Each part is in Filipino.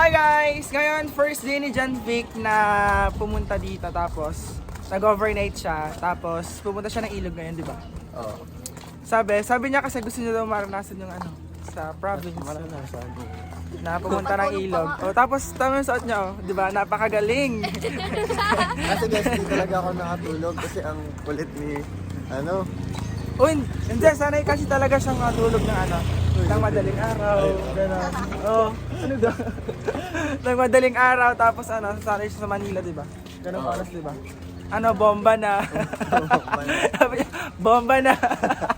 Hi guys! Ngayon, first day ni John Vic na pumunta dito tapos nag-overnight siya. Tapos pumunta siya ng ilog ngayon, di ba? Oo. Sabi, sabi niya kasi gusto niya daw maranasan yung ano, sa province. Na pumunta ng ilog. O, tapos tama yung suot niya, oh, di ba? Napakagaling! Kasi guys, hindi talaga ako nakatulog kasi ang kulit ni, ano, O, hin- hindi, sanay kasi talaga siyang matulog ng ano, ng madaling araw, gano'n. Oo, ano daw? ng madaling araw, tapos ano, sanay siya sa Manila, di ba? Ganun oras, di ba? Ano, bomba na. Bomba na.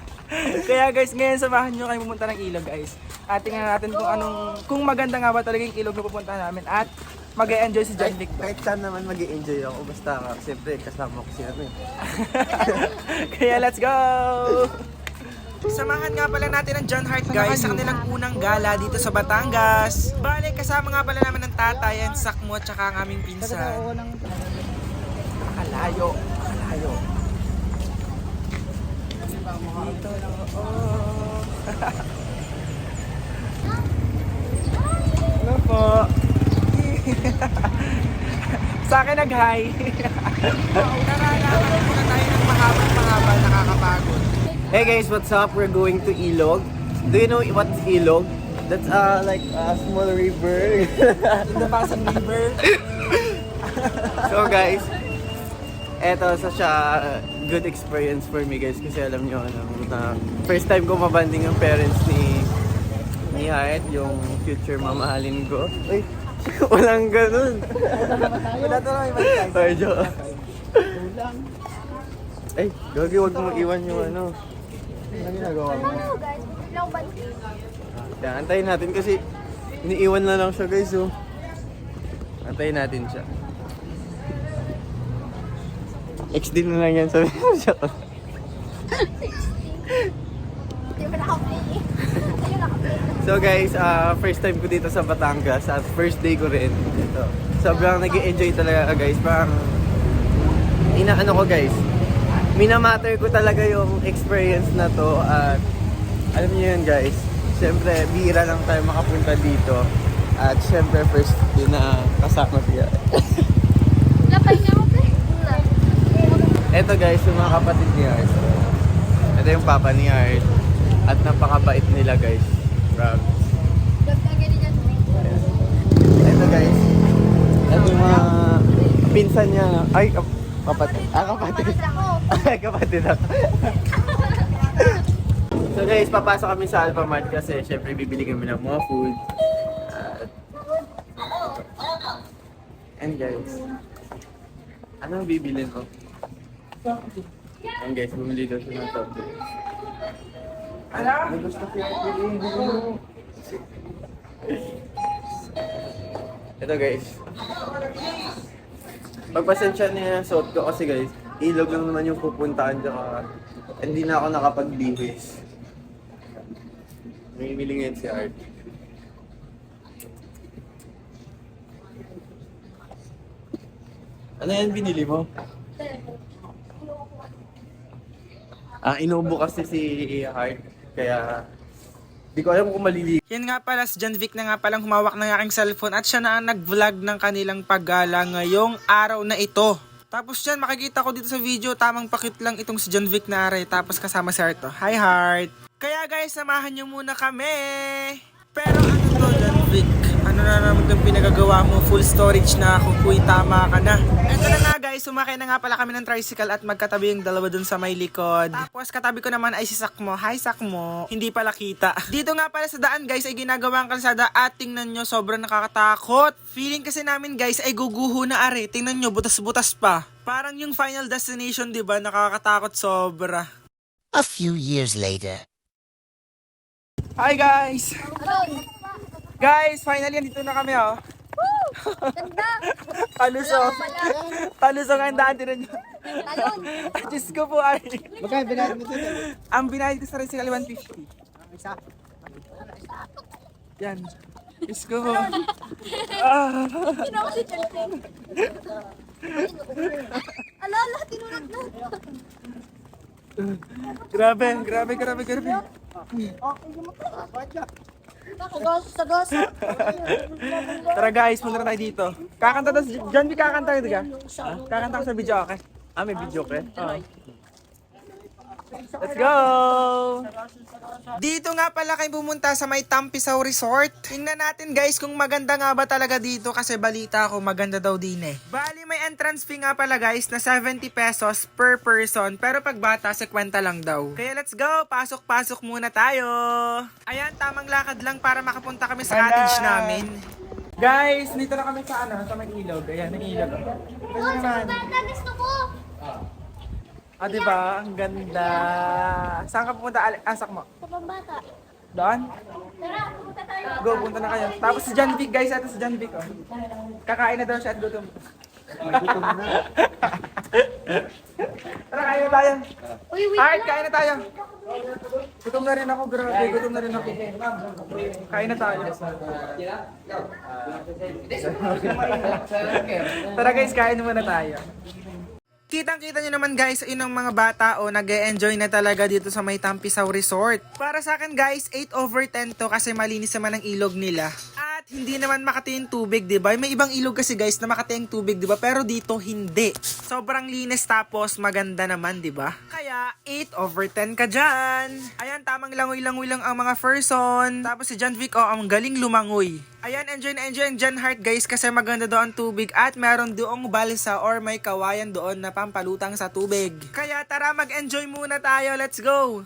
Kaya guys, ngayon samahan nyo kayo pumunta ng ilog guys. At tingnan natin kung anong, kung maganda nga ba talaga yung ilog na pupunta namin at mag enjoy si John Vic doon. kahit saan naman mag enjoy ako, basta siyempre kasama ko si ano eh. Kaya let's go! Samahan nga pala natin ang John Hart guys sa kanilang unang gala dito sa Batangas. Bale, kasama nga pala namin ng tatay, ang sakmo at saka ang aming pinsan. Alayo, alayo. Dito lang ako. Hello po. sa akin nag-hi. Tara, lakad muna tayo ng mahaba-mahaba, nakakapagod. Hey guys, what's up? We're going to Ilog. Do you know what's Ilog? That's uh, like a small river. The Pasig River. so guys, eto sa siya good experience for me guys kasi alam nyo ano, na first time ko mabanding yung parents ni ni Hyatt, yung future mamahalin ko. Uy, walang ganun. Wala to lang, tayo. Ay, joke. Ay, gagi, wag mo iwan yung ano. Ano ginagawa mo? Hello guys, lang ba? Yan, antayin natin kasi iniiwan na lang siya guys oh. Antayin natin siya. XD na lang yan sabi mo siya. Hindi mo nakaplay eh. So guys, ah, first time ko dito sa Batangas at first day ko rin dito. Sobrang nag enjoy talaga guys. Parang inaano ko guys. Minamatter ko talaga yung experience na to at alam niyo yun guys. Siyempre, bihira lang tayo makapunta dito. At siyempre, first day na kasama siya. Eto guys, yung mga kapatid ni Art. Ito yung papa ni Art. At napakabait nila guys. Yan. Ito guys. Ito yung mga pinsan niya. Ay, kap- kapatid. Ah, kapatid. Ay, kapatid ako. so guys, papasok kami sa Alphamart kasi syempre bibili kami ng mga food. And guys, anong bibilin mo? And guys, bumili daw siya ng top. Ano? May gusto ko yung piliin mo. Ito guys. Pagpasensya niya yung suot ko kasi guys, ilog lang naman yung pupuntaan tsaka hindi na ako nakapagbihis. Namimili ngayon si Art. Ano yan binili mo? Ah, inubo kasi si Hart. Kaya, di ko alam kung maliligo. Yan nga pala, si John Vic na nga palang humawak ng aking cellphone at siya na ang nag-vlog ng kanilang paggala ngayong araw na ito. Tapos yan, makikita ko dito sa video, tamang pakit lang itong si John Vic na are. Tapos kasama si Heart. Hi Heart! Kaya guys, samahan nyo muna kami! Pero ano to, John Vic? Ano na naman itong pinagagawa mo? Full storage na ako. Kuy, tama ka na. Ito na nga guys, sumakay na nga pala kami ng tricycle at magkatabi yung dalawa dun sa may likod. Tapos katabi ko naman ay si Sakmo. Hi Sakmo. Hindi pala kita. Dito nga pala sa daan guys ay ginagawa ang kalsada at tingnan nyo sobrang nakakatakot. Feeling kasi namin guys ay guguho na are. Tingnan nyo, butas-butas pa. Parang yung final destination, di ba? Nakakatakot sobra. A few years later. Hi guys! Alon. Guys, finally andito na kami oh. Ganda. Talusong. Talusong ang daan din nyo. Talon. Diyos ko po ay. Magkano binayad mo dito? Ang binayad ko sa Recycle 150. Isa. Yan. Diyos ko po. Ah. Ginawa si Chelsea. Ala, ala, tinunod na. Grabe, grabe, grabe, grabe. Sagos, sagos. Tara guys, punta tayo dito. Kakanta si John B. kakanta ka, ka? Kakanta ko sa video, okay? Ah, may video ka? Let's go! Dito nga pala kayo pumunta sa may Tampisaw Resort. Tingnan natin guys kung maganda nga ba talaga dito kasi balita ko maganda daw din eh. Bali may entrance fee nga pala guys na 70 pesos per person pero pag bata 50 lang daw. Kaya let's go! Pasok-pasok muna tayo! Ayan, tamang lakad lang para makapunta kami sa cottage namin. Guys, dito na kami sa ano, sa may ilog. Ayan, ang ilog. Naman? Bata, gusto ko. Ah, di ba? Ang ganda. Saan ka pupunta? Al- Asak mo. Sa pambata. Doon? Tara, pupunta tayo. Go, punta na kayo. Tapos si John Vic, guys. Ito si John Vic. Oh. Kakain na daw siya at gutom. Tara, kain na tayo. Uy, wait lang. kain na tayo. Gutom na rin ako, grabe. Gutom na rin ako. Kain na tayo. Tara guys, kain muna tayo. Kitang-kita nyo naman guys, yun ang mga bata o nag enjoy na talaga dito sa may Tampisaw Resort. Para sa akin guys, 8 over 10 to kasi malinis naman ang ilog nila. Hindi naman makati yung tubig, di ba? May ibang ilog kasi guys na makati ang tubig, di ba? Pero dito hindi. Sobrang linis tapos maganda naman, di ba? Kaya 8 over 10 ka dyan. Ayan, tamang langoy-langoy lang ang mga person. Tapos si John Vic, oh, ang galing lumangoy. Ayan, enjoy na enjoy ang John Heart guys kasi maganda doon tubig at meron doong balsa or may kawayan doon na pampalutang sa tubig. Kaya tara mag-enjoy muna tayo, let's go!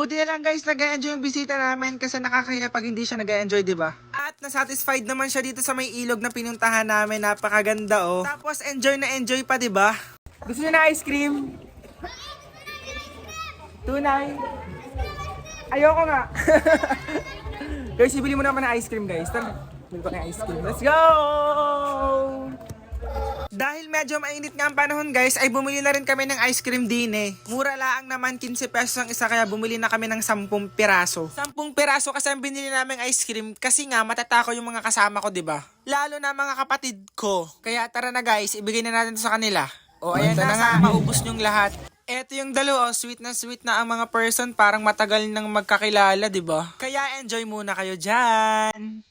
Buti na lang guys, nag-enjoy yung bisita namin kasi nakakaya pag hindi siya nag-enjoy, di ba? At nasatisfied naman siya dito sa may ilog na pinuntahan namin, napakaganda oh. Tapos enjoy na enjoy pa, di ba? Gusto niyo na ice cream? Tunay? Ayoko nga. guys, ibili mo naman ng ice cream guys. Tara, bili ko na ice cream. Let's go! Dahil medyo mainit nga ang panahon guys, ay bumili na rin kami ng ice cream din eh. Mura lang naman 15 pesos ang isa kaya bumili na kami ng 10 piraso. 10 piraso kasi ang binili namin ice cream kasi nga matatako yung mga kasama ko, 'di ba? Lalo na mga kapatid ko. Kaya tara na guys, ibigay na natin sa kanila. O ayan na, nga, maubos nyong lahat. Eto yung dalawa, oh, sweet na sweet na ang mga person, parang matagal nang magkakilala, 'di ba? Kaya enjoy muna kayo diyan.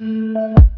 Mm-hmm.